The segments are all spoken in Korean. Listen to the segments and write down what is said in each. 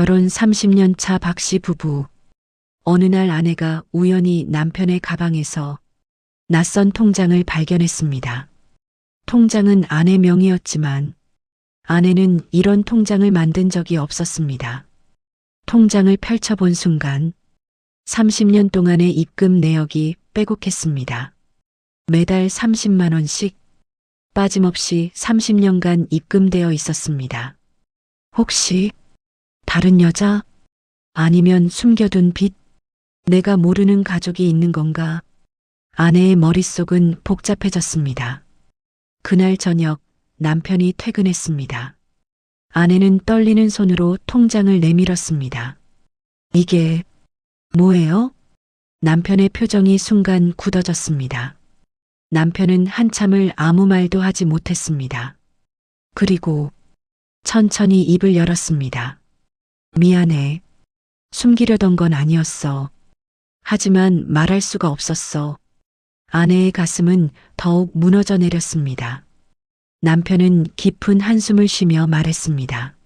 결혼 30년 차 박 씨 부부. 어느 날 아내가 우연히 남편의 가방에서 낯선 통장을 발견했습니다. 통장은 아내 명의였지만 아내는 이런 통장을 만든 적이 없었습니다. 통장을 펼쳐본 순간 30년 동안의 입금 내역이 빼곡했습니다. 매달 30만 원씩 빠짐없이 30년간 입금되어 있었습니다. 혹시 다른 여자? 아니면 숨겨둔 빚? 내가 모르는 가족이 있는 건가? 아내의 머릿속은 복잡해졌습니다. 그날 저녁 남편이 퇴근했습니다. 아내는 떨리는 손으로 통장을 내밀었습니다. 이게 뭐예요? 남편의 표정이 순간 굳어졌습니다. 남편은 한참을 아무 말도 하지 못했습니다. 그리고 천천히 입을 열었습니다. 미안해. 숨기려던 건 아니었어. 하지만 말할 수가 없었어. 아내의 가슴은 더욱 무너져 내렸습니다. 남편은 깊은 한숨을 쉬며 말했습니다.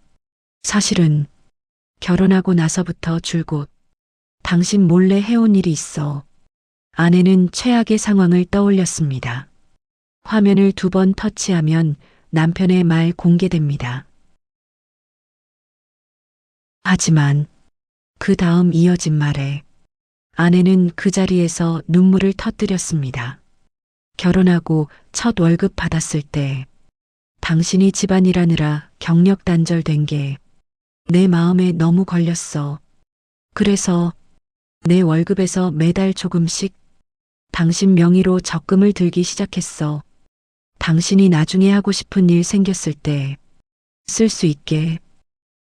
사실은 결혼하고 나서부터 줄곧 당신 몰래 해온 일이 있어. 아내는 최악의 상황을 떠올렸습니다. 화면을 두 번 터치하면 남편의 말 공개됩니다. 하지만 그 다음 이어진 말에 아내는 그 자리에서 눈물을 터뜨렸습니다. 결혼하고 첫 월급 받았을 때 당신이 집안일하느라 경력 단절된 게 내 마음에 너무 걸렸어. 그래서 내 월급에서 매달 조금씩 당신 명의로 적금을 들기 시작했어. 당신이 나중에 하고 싶은 일 생겼을 때 쓸 수 있게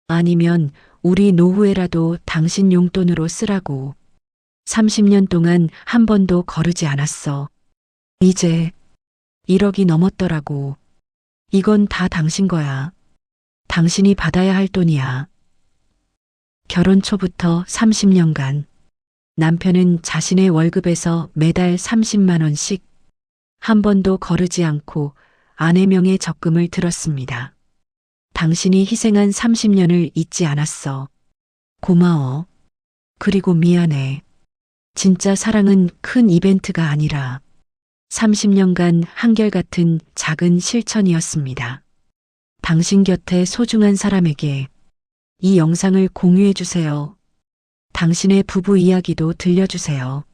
아니면 우리 노후에라도 당신 용돈으로 쓰라고. 30년 동안 한 번도 거르지 않았어. 이제 1억이 넘었더라고. 이건 다 당신 거야. 당신이 받아야 할 돈이야. 결혼 초부터 30년간 남편은 자신의 월급에서 매달 30만 원씩 한 번도 거르지 않고 아내 명의 적금을 들었습니다. 당신이 희생한 30년을 잊지 않았어. 고마워. 그리고 미안해. 진짜 사랑은 큰 이벤트가 아니라 30년간 한결같은 작은 실천이었습니다. 당신 곁에 소중한 사람에게 이 영상을 공유해 주세요. 당신의 부부 이야기도 들려주세요.